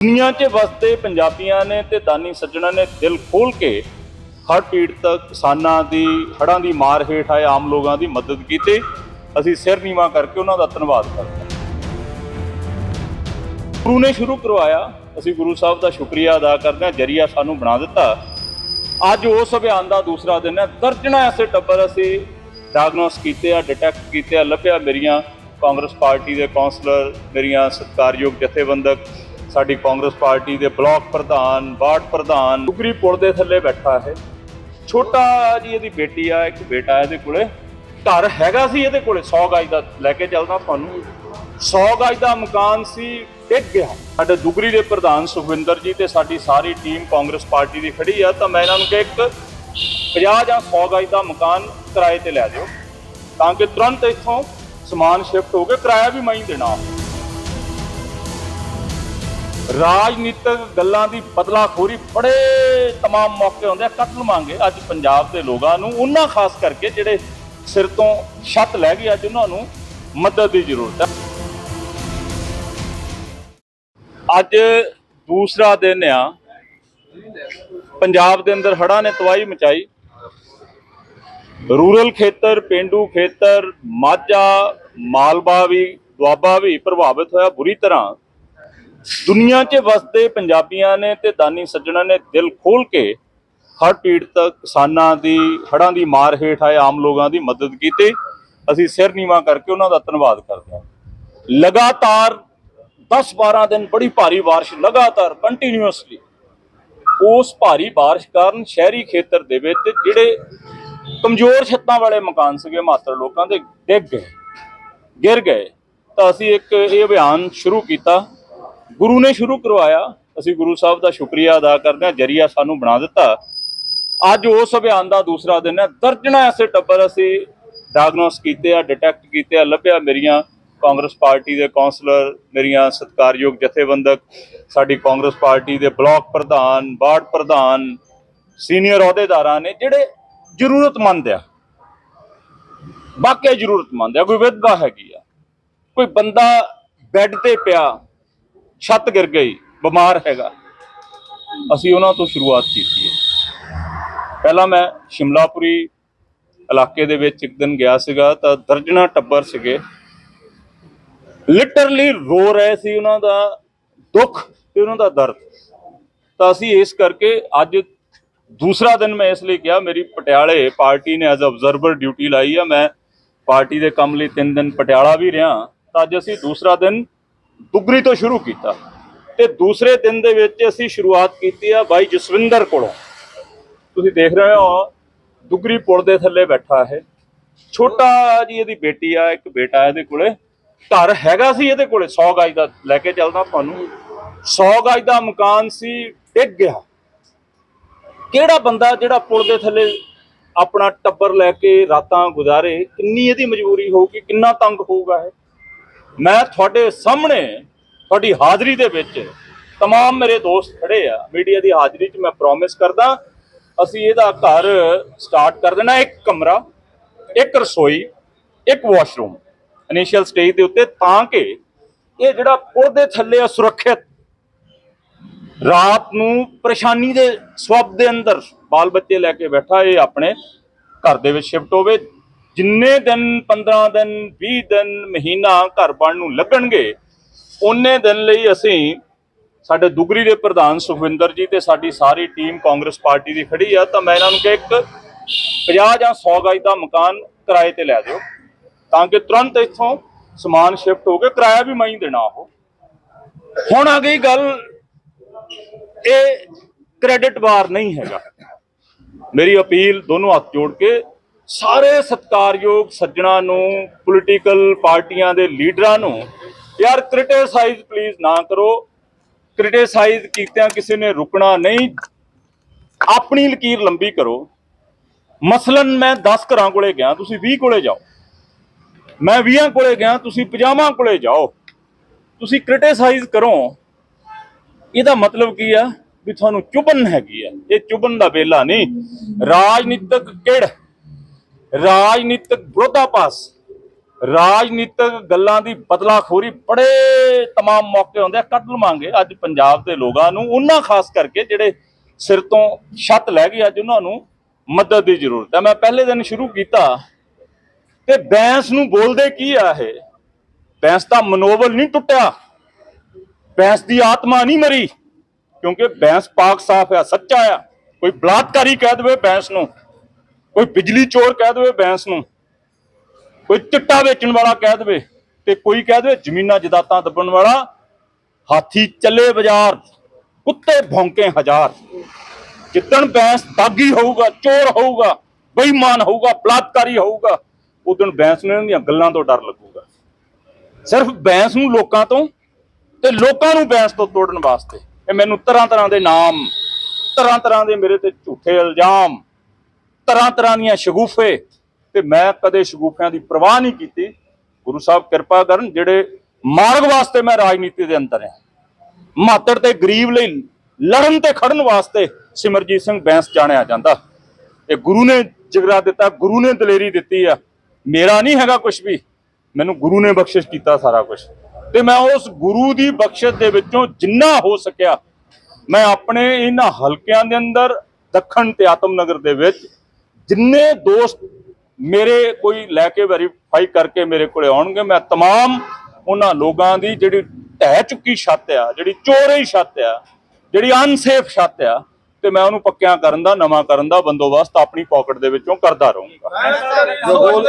ਦੁਨੀਆ 'ਚ ਵਸਦੇ ਪੰਜਾਬੀਆਂ ਨੇ ਤੇ ਦਾਨੀ ਸੱਜਣਾ ਨੇ ਦਿਲ ਖੋਲ ਕੇ ਹੜ੍ਹ ਪੀੜਤ ਕਿਸਾਨਾਂ ਦੀ, ਹੜ੍ਹਾਂ ਦੀ ਮਾਰ ਹੇਠ ਆਏ ਆਮ ਲੋਕਾਂ ਦੀ ਮਦਦ ਕੀਤੀ। ਅਸੀਂ ਸਿਰ ਨੀਵਾਂ ਕਰਕੇ ਉਹਨਾਂ ਦਾ ਧੰਨਵਾਦ ਕਰਦੇ ਹਾਂ। ਗੁਰੂ ਨੇ ਸ਼ੁਰੂ ਕਰਵਾਇਆ। ਅਸੀਂ ਗੁਰੂ ਸਾਹਿਬ ਦਾ ਸ਼ੁਕਰੀਆ ਅਦਾ ਕਰਦੇ ਹਾਂ। ਜਰੀਆ ਸਾਨੂੰ ਬਣਾ ਦਿੱਤਾ। ਅੱਜ ਉਸ ਅਭਿਆਨ ਦਾ ਦੂਸਰਾ ਦਿਨ ਹੈ। ਦਰਜਣਾ ਐਸੇ ਟੱਬਰ ਅਸੀਂ ਡਾਇਗਨੋਸ ਕੀਤੇ ਆ ਡਿਟੈਕਟ ਕੀਤੇ ਆ, ਲੱਭਿਆ। ਮੇਰੀਆਂ ਕਾਂਗਰਸ ਪਾਰਟੀ ਦੇ ਕਾਉਂਸਲਰ ਮੇਰੀਆਂ ਸਤਿਕਾਰਯੋਗ ਜਥੇਬੰਦਕ ਸਾਡੀ ਕਾਂਗਰਸ ਪਾਰਟੀ ਦੇ ਬਲਾਕ ਪ੍ਰਧਾਨ, ਵਾਰਡ ਪ੍ਰਧਾਨ ਡੁਗਰੀ ਪੁਲ ਦੇ ਥੱਲੇ ਬੈਠਾ ਹੈ ਛੋਟਾ ਜੀ ਇਹਦੀ ਬੇਟੀ ਆ, ਇੱਕ ਬੇਟਾ ਇਹਦੇ ਕੋਲੇ। ਘਰ ਹੈਗਾ ਸੀ ਇਹਦੇ ਕੋਲੇ 100 ਗਜ ਦਾ ਲੈ ਕੇ ਚੱਲਦਾ ਤੁਹਾਨੂੰ 100 ਗਜ ਦਾ ਮਕਾਨ ਸੀ, ਡਿੱਗ ਗਿਆ। ਸਾਡੇ ਦੁਗਰੀ ਦੇ ਪ੍ਰਧਾਨ ਸੁਖਵਿੰਦਰ ਜੀ ਤੇ ਸਾਡੀ ਸਾਰੀ ਟੀਮ ਕਾਂਗਰਸ ਪਾਰਟੀ ਦੀ ਖੜੀ ਆ, ਤਾਂ ਮੈਂ ਇਹਨਾਂ ਨੂੰ ਕਿ ਇੱਕ 50 ਜਾਂ 100 ਗਜ ਦਾ ਮਕਾਨ ਕਿਰਾਏ ਤੇ ਲੈ ਦਿਓ, ਤਾਂ ਕਿ ਤੁਰੰਤ ਇੱਥੋਂ ਸਮਾਨ ਸ਼ਿਫਟ ਹੋ ਕੇ ਕਿਰਾਇਆ ਵੀ ਮੈਂ ਹੀ ਦੇਣਾ। ਰਾਜਨੀਤਿਕ ਗੱਲਾਂ ਦੀ ਬਦਲਾਖੋਰੀ ਬੜੇ तमाम ਮੌਕੇ ਹੁੰਦੇ ਆ ਕਤਲ ਮੰਗੇ ਅੱਜ ਪੰਜਾਬ ਦੇ ਲੋਕਾਂ ਨੂੰ ਉਹਨਾਂ ਖਾਸ ਕਰਕੇ ਜਿਹੜੇ ਸਿਰ ਤੋਂ ਛੱਤ ਲੈ ਗਈ ਅੱਜ ਉਹਨਾਂ ਨੂੰ ਮਦਦ ਦੀ ਜ਼ਰੂਰਤ ਹੈ ਅੱਜ ਦੂਸਰਾ ਦਿਨ ਆ ਪੰਜਾਬ ਦੇ ਅੰਦਰ ਹੜ੍ਹਾਂ ਨੇ ਤਬਾਹੀ ਮਚਾਈ ਰੂਰਲ ਖੇਤਰ ਪਿੰਡੂ ਖੇਤਰ ਮਾਝਾ ਮਾਲਵਾ ਵੀ ਦੁਆਬਾ ਵੀ ਪ੍ਰਭਾਵਿਤ ਹੋਇਆ ਬੁਰੀ ਤਰ੍ਹਾਂ ਦੁਨੀਆ 'ਚ ਵਸਦੇ ਪੰਜਾਬੀਆਂ ਨੇ ਤੇ ਦਾਨੀ ਸੱਜਣਾ ਨੇ ਦਿਲ ਖੋਲ ਕੇ ਹੜ੍ਹ ਪੀੜਤ ਕਿਸਾਨਾਂ ਦੀ, ਹੜ੍ਹਾਂ ਦੀ ਮਾਰ ਹੇਠ ਆਏ ਆਮ ਲੋਕਾਂ ਦੀ ਮਦਦ ਕੀਤੀ। ਅਸੀਂ ਸਿਰ ਨੀਵਾਂ ਕਰਕੇ ਉਹਨਾਂ ਦਾ ਧੰਨਵਾਦ ਕਰਦੇ ਹਾਂ। ਲਗਾਤਾਰ 10-12 ਦਿਨ ਬੜੀ ਭਾਰੀ ਬਾਰਿਸ਼ ਲਗਾਤਾਰ ਕੰਟੀਨਿਊਸਲੀ ਉਸ ਭਾਰੀ ਬਾਰਿਸ਼ ਕਾਰਨ ਸ਼ਹਿਰੀ ਖੇਤਰ ਦੇ ਵਿੱਚ ਜਿਹੜੇ ਕਮਜ਼ੋਰ ਛੱਤਾਂ ਵਾਲੇ ਮਕਾਨ ਸੀਗੇ, ਮਾਤਰ ਲੋਕਾਂ ਦੇ ਡਿੱਗ ਗਏ। ਗਿਰ ਗਏ। ਤਾਂ ਅਸੀਂ ਇੱਕ ਇਹ ਅਭਿਆਨ ਸ਼ੁਰੂ ਕੀਤਾ ਗੁਰੂ ਨੇ ਸ਼ੁਰੂ ਕਰਵਾਇਆ। ਅਸੀਂ ਗੁਰੂ ਸਾਹਿਬ ਦਾ ਸ਼ੁਕਰੀਆ ਅਦਾ ਕਰਦੇ ਹਾਂ। ਜਰੀਆ ਸਾਨੂੰ ਬਣਾ ਦਿੱਤਾ। ਅੱਜ ਉਸ ਅਭਿਆਨ ਦਾ ਦੂਸਰਾ ਦਿਨ ਹੈ। ਦਰਜਣਾ ਐਸੇ ਟੱਬਰ ਅਸੀਂ ਡਾਇਗਨੋਸ ਕੀਤੇ ਆ ਡਿਟੈਕਟ ਕੀਤੇ ਆ, ਲੱਭਿਆ। ਮੇਰੀਆਂ ਕਾਂਗਰਸ ਪਾਰਟੀ ਦੇ ਕਾਉਂਸਲਰ ਮੇਰੀਆਂ ਸਤਿਕਾਰਯੋਗ ਜਥੇਬੰਦਕ, ਸਾਡੀ ਕਾਂਗਰਸ ਪਾਰਟੀ ਦੇ ਬਲਾਕ ਪ੍ਰਧਾਨ, ਵਾਰਡ ਪ੍ਰਧਾਨ, ਸੀਨੀਅਰ ਅਹੁਦੇਦਾਰਾਂ ਨੇ ਜਿਹੜੇ ਜ਼ਰੂਰਤਮੰਦ ਆ। ਵਾਕਿਆ ਜ਼ਰੂਰਤਮੰਦ ਆ। ਕੋਈ ਵਿਧਵਾ ਹੈਗੀ ਆ। ਕੋਈ ਬੰਦਾ ਬੈੱਡ ਤੇ ਪਿਆ। ਛੱਤ ਗਿਰ ਗਈ, ਬਿਮਾਰ ਹੈਗਾ। ਅਸੀਂ ਉਹਨਾਂ ਤੋਂ ਸ਼ੁਰੂਆਤ ਕੀਤੀ ਹੈ। ਪਹਿਲਾਂ ਮੈਂ ਸ਼ਿਮਲਾਪੁਰੀ ਇਲਾਕੇ ਦੇ ਵਿੱਚ ਇੱਕ ਦਿਨ ਗਿਆ ਸੀਗਾ, ਤਾਂ ਦਰਜਨਾ ਟੱਬਰ ਸੀਗੇ। ਲਿਟਰਲੀ ਰੋ ਰਹੇ ਸੀ ਉਹਨਾਂ ਦਾ ਦੁੱਖ ਤੇ ਉਹਨਾਂ ਦਾ ਦਰਦ। ਤਾਂ ਅਸੀਂ ਇਸ ਕਰਕੇ ਅੱਜ ਦੂਸਰਾ ਦਿਨ ਮੈਂ ਇਸ ਲਈ ਕਿਹਾ, ਮੇਰੀ ਪਟਿਆਲੇ ਪਾਰਟੀ ਨੇ ਐਜ਼ ਅਬਜ਼ਰਵਰ ਡਿਊਟੀ ਲਾਈ ਆ। ਮੈਂ ਪਾਰਟੀ ਦੇ ਕੰਮ ਲਈ ਤਿੰਨ ਦਿਨ ਪਟਿਆਲਾ ਵੀ ਰਿਹਾ, ਤਾਂ ਅੱਜ ਅਸੀਂ ਦੂਸਰਾ ਦਿਨ ਦੁਗਰੀ ਤੋਂ ਸ਼ੁਰੂ ਕੀਤਾ। ਤੇ ਦੂਸਰੇ ਦਿਨ ਦੇ ਵਿੱਚ ਅਸੀਂ ਸ਼ੁਰੂਆਤ ਕੀਤੀ ਆ ਬਾਈ ਜਸਵਿੰਦਰ ਕੋਲੋਂ। ਤੁਸੀਂ ਦੇਖ ਰਹੇ ਹੋ, ਦੁਗਰੀ ਪੁਲ ਦੇ ਥੱਲੇ ਬੈਠਾ ਹੈ ਛੋਟਾ ਜੀ ਇਹਦੀ ਬੇਟੀ ਆ, ਇੱਕ ਬੇਟਾ ਇਹਦੇ ਕੋਲੇ। ਘਰ ਹੈਗਾ ਸੀ ਇਹਦੇ ਕੋਲੇ 100 ਗਜ ਦਾ ਲੈ ਕੇ ਚੱਲਦਾ ਤੁਹਾਨੂੰ। 100 ਗਜ ਦਾ ਮਕਾਨ ਸੀ, ਡਿੱਗ ਗਿਆ। ਕਿਹੜਾ ਬੰਦਾ ਜਿਹੜਾ ਪੁਲ ਦੇ ਥੱਲੇ ਆਪਣਾ ਟੱਬਰ ਲੈ ਕੇ ਰਾਤਾਂ ਗੁਜ਼ਾਰੇ, ਕਿੰਨੀ ਇਹਦੀ ਮਜਬੂਰੀ ਹੋਊਗੀ, ਕਿੰਨਾ ਤੰਗ ਹੋਊਗਾ ਇਹ? ਮੈਂ ਤੁਹਾਡੇ ਸਾਹਮਣੇ ਤੁਹਾਡੀ ਹਾਜ਼ਰੀ ਦੇ ਵਿੱਚ तमाम ਮੇਰੇ ਦੋਸਤ ਖੜੇ ਆ ਮੀਡੀਆ ਦੀ ਹਾਜ਼ਰੀ 'ਚ ਮੈਂ ਪ੍ਰੋਮਿਸ ਕਰਦਾ ਅਸੀਂ ਇਹਦਾ ਘਰ ਸਟਾਰਟ ਕਰ ਦੇਣਾ ਇੱਕ ਕਮਰਾ ਇੱਕ ਰਸੋਈ ਇੱਕ ਵਾਸ਼ਰੂਮ ਇਨੀਸ਼ੀਅਲ ਸਟੇਜ ਦੇ ਉੱਤੇ ਤਾਂ ਕਿ ਇਹ ਜਿਹੜਾ ਪੁਲ ਦੇ ਥੱਲੇ ਆ ਸੁਰੱਖਿਅਤ ਰਾਤ ਨੂੰ ਪਰੇਸ਼ਾਨੀ ਦੇ ਸਵਬ ਦੇ ਅੰਦਰ ਬਾਲ ਬੱਚੇ ਲੈ ਕੇ ਬੈਠਾ ਇਹ ਆਪਣੇ ਘਰ ਦੇ ਵਿੱਚ ਸ਼ਿਫਟ ਹੋਵੇ ਜਿੰਨੇ ਦਿਨ 15 ਦਿਨ 20 ਦਿਨ, ਮਹੀਨਾ ਘਰ ਬਣ ਨੂੰ ਲੱਗਣਗੇ ਉਹਨੇ ਦਿਨ ਲਈ ਅਸੀਂ ਸਾਡੇ ਦੁਗਰੀ ਦੇ ਪ੍ਰਧਾਨ ਸੁਖਵਿੰਦਰ ਜੀ ਤੇ ਸਾਡੀ ਸਾਰੀ ਟੀਮ ਕਾਂਗਰਸ ਪਾਰਟੀ ਦੀ ਖੜੀ ਆ, ਤਾਂ ਮੈਂ ਇਹਨਾਂ ਨੂੰ ਕਿ ਇੱਕ 50 ਜਾਂ 100 ਗਜ ਦਾ ਮਕਾਨ ਕਿਰਾਏ ਤੇ ਲੈ ਦਿਓ, ਤਾਂ ਕਿ ਤੁਰੰਤ ਇੱਥੋਂ ਸਮਾਨ ਸ਼ਿਫਟ ਹੋ ਕੇ ਕਿਰਾਇਆ ਵੀ ਮੈਂ ਹੀ ਦੇਣਾ ਉਹ। ਹੁਣ ਆ ਗਈ ਗੱਲ, ਇਹ ਕ੍ਰੈਡਿਟ ਵਾਰ ਨਹੀਂ ਹੈਗਾ। ਮੇਰੀ ਅਪੀਲ ਦੋਨੋਂ ਹੱਥ ਜੋੜ ਕੇ ਸਾਰੇ ਸਤਿਕਾਰਯੋਗ ਸੱਜਣਾ ਨੂੰ ਪੋਲੀਟੀਕਲ ਪਾਰਟੀਆਂ ਦੇ ਲੀਡਰਾਂ ਨੂੰ, ਯਾਰ ਕ੍ਰਿਟਿਸਾਈਜ਼ ਪਲੀਜ਼ ਨਾ ਕਰੋ। ਕ੍ਰਿਟਿਸਾਈਜ਼ ਕੀਤਿਆਂ ਕਿਸੇ ਨੇ ਰੁਕਣਾ ਨਹੀਂ। ਆਪਣੀ ਲਕੀਰ ਲੰਬੀ ਕਰੋ। ਮਸਲਨ ਮੈਂ 10 ਘਰਾਂ ਕੋਲੇ ਗਿਆ, ਤੁਸੀਂ 20 ਕੋਲੇ ਜਾਓ। ਮੈਂ 20 ਕੋਲੇ ਗਿਆ, ਤੁਸੀਂ 50 ਕੋਲੇ ਜਾਓ। ਤੁਸੀਂ ਕ੍ਰਿਟਿਸਾਈਜ਼ ਕਰੋ। ਇਹਦਾ ਮਤਲਬ ਕੀ ਆ? ਵੀ ਤੁਹਾਨੂੰ ਚੁਬਨ ਹੈਗੀ ਆ। ਇਹ ਚੁਬਨ ਦਾ ਵੇਲਾ ਨਹੀਂ। ਰਾਜਨੀਤਿਕ ਕਿੜ ਰਾਜਨੀਤਿਕ ਵਿਰੋਧਾਪਾਸ ਰਾਜਨੀਤਿਕ ਗੱਲਾਂ ਦੀ ਬਦਲਾਖੋਰੀ ਬੜੇ तमाम ਮੌਕੇ ਹੁੰਦੇ ਆ ਕੱਢ ਲਵਾਂਗੇ ਅੱਜ ਪੰਜਾਬ ਦੇ ਲੋਕਾਂ ਨੂੰ ਉਹਨਾਂ ਖਾਸ ਕਰਕੇ ਜਿਹੜੇ ਸਿਰ ਤੋਂ ਛੱਤ ਲੈ ਗਈ ਅੱਜ ਉਹਨਾਂ ਨੂੰ ਮਦਦ ਦੀ ਜ਼ਰੂਰਤ ਹੈ ਮੈਂ ਪਹਿਲੇ ਦਿਨ ਸ਼ੁਰੂ ਕੀਤਾ ਤੇ ਬੈਂਸ ਨੂੰ ਬੋਲਦੇ ਕੀ ਆ ਇਹ ਬੈਂਸ ਦਾ ਮਨੋਬਲ ਨਹੀਂ ਟੁੱਟਿਆ ਬੈਂਸ ਦੀ ਆਤਮਾ ਨਹੀਂ ਮਰੀ ਕਿਉਂਕਿ ਬੈਂਸ ਪਾਕ ਸਾਫ ਆ ਸੱਚਾ ਆ ਕੋਈ ਬਲਾਤਕਾਰੀ ਕਹਿ ਦੇਵੇ ਬੈਂਸ ਨੂੰ ਕੋਈ ਬਿਜਲੀ ਚੋਰ ਕਹਿ ਦੇਵੇ ਬੈਂਸ ਨੂੰ, ਕੋਈ ਚਿੱਟਾ ਵੇਚਣ ਵਾਲਾ ਕਹਿ ਦੇਵੇ ਤੇ ਕੋਈ ਕਹਿ ਦੇਵੇ ਜ਼ਮੀਨਾਂ ਜਦਾਤਾਂ ਦੱਬਣ ਵਾਲਾ, ਹਾਥੀ ਚੱਲੇ ਬਾਜ਼ਾਰ, ਕੁੱਤੇ ਭੌਂਕੇ ਹਜ਼ਾਰ। ਜਿੱਦਣ ਬੈਂਸ ਦਾਗੀ ਹੋਊਗਾ, ਚੋਰ ਹੋਊਗਾ, ਬੇਈਮਾਨ ਹੋਊਗਾ, ਬਲਾਤਕਾਰੀ ਹੋਊਗਾ, ਉਦੋਂ ਬੈਂਸ ਨੂੰ ਇਹਨਾਂ ਗੱਲਾਂ ਤੋਂ ਡਰ ਲੱਗੂਗਾ। ਸਿਰਫ ਬੈਂਸ ਨੂੰ ਲੋਕਾਂ ਤੋਂ ਤੇ ਲੋਕਾਂ ਨੂੰ ਬੈਂਸ ਤੋਂ ਤੋੜਨ ਵਾਸਤੇ। ਇਹ ਮੈਨੂੰ ਤਰ੍ਹਾਂ ਤਰ੍ਹਾਂ ਦੇ ਨਾਮ, ਤਰ੍ਹਾਂ ਤਰ੍ਹਾਂ ਦੇ ਮੇਰੇ ਤੇ ਝੂਠੇ ਇਲਜ਼ਾਮ ਤਰ੍ਹਾਂ ਤਰ੍ਹਾਂ ਦੀਆਂ ਸ਼ਗੂਫੇ ਤੇ ਮੈਂ ਕਦੇ ਸ਼ਗੂਫਿਆਂ ਦੀ ਪਰਵਾਹ ਨਹੀਂ ਕੀਤੀ। ਗੁਰੂ ਸਾਹਿਬ ਕਿਰਪਾ ਕਰਨ ਜਿਹੜੇ ਮਾਰਗ ਵਾਸਤੇ ਮੈਂ ਰਾਜਨੀਤੀ ਦੇ ਅੰਦਰ ਆ ਮਾਤੜ ਤੇ ਗਰੀਬ ਲਈ ਲੜਨ ਤੇ ਖੜਨ ਵਾਸਤੇ ਸਿਮਰਜੀਤ ਸਿੰਘ ਬੈਂਸ ਜਾਣਿਆ ਜਾਂਦਾ। ਇਹ ਗੁਰੂ ਨੇ ਜਗਰਾ ਦਿੱਤਾ, ਗੁਰੂ ਨੇ ਦਲੇਰੀ ਦਿੱਤੀ ਆ। ਮੇਰਾ ਨਹੀਂ ਹੈਗਾ ਕੁਝ ਵੀ। ਮੈਨੂੰ ਗੁਰੂ ਨੇ ਬਖਸ਼ਿਸ਼ ਕੀਤਾ ਸਾਰਾ ਕੁਝ ਤੇ ਮੈਂ ਉਸ ਗੁਰੂ ਦੀ ਬਖਸ਼ਿਸ਼ ਦੇ ਵਿੱਚੋਂ ਜਿੰਨਾ ਹੋ ਸਕਿਆ, ਮੈਂ ਆਪਣੇ ਇਹਨਾਂ ਹਲਕਿਆਂ ਦੇ ਅੰਦਰ ਦੱਖਣ ਤੇ ਆਤਮਨਗਰ ਦੇ ਵਿੱਚ ਜਿੰਨੇ ਦੋਸਤ ਮੇਰੇ ਕੋਈ ਲੈ ਕੇ ਵੈਰੀਫਾਈ ਕਰਕੇ ਮੇਰੇ ਕੋਲੇ ਆਉਣਗੇ ਮੈਂ तमाम ਉਹਨਾਂ ਲੋਕਾਂ ਦੀ ਜਿਹੜੀ ਢਹਿ ਚੁੱਕੀ ਛੱਤ ਆ ਜਿਹੜੀ ਚੋਰੀ ਛੱਤ ਆ ਜਿਹੜੀ ਅਨਸੇਫ ਛੱਤ ਆ ਤੇ ਮੈਂ ਉਹਨੂੰ ਪੱਕਿਆਂ ਕਰਨ ਦਾ ਨਵਾਂ ਕਰਨ ਦਾ ਬੰਦੋਬਸਤ ਆਪਣੀ ਪਾਕਟ ਦੇ ਵਿੱਚੋਂ ਕਰਦਾ ਰਹੂੰਗਾ ਜੋ ਬੋਲ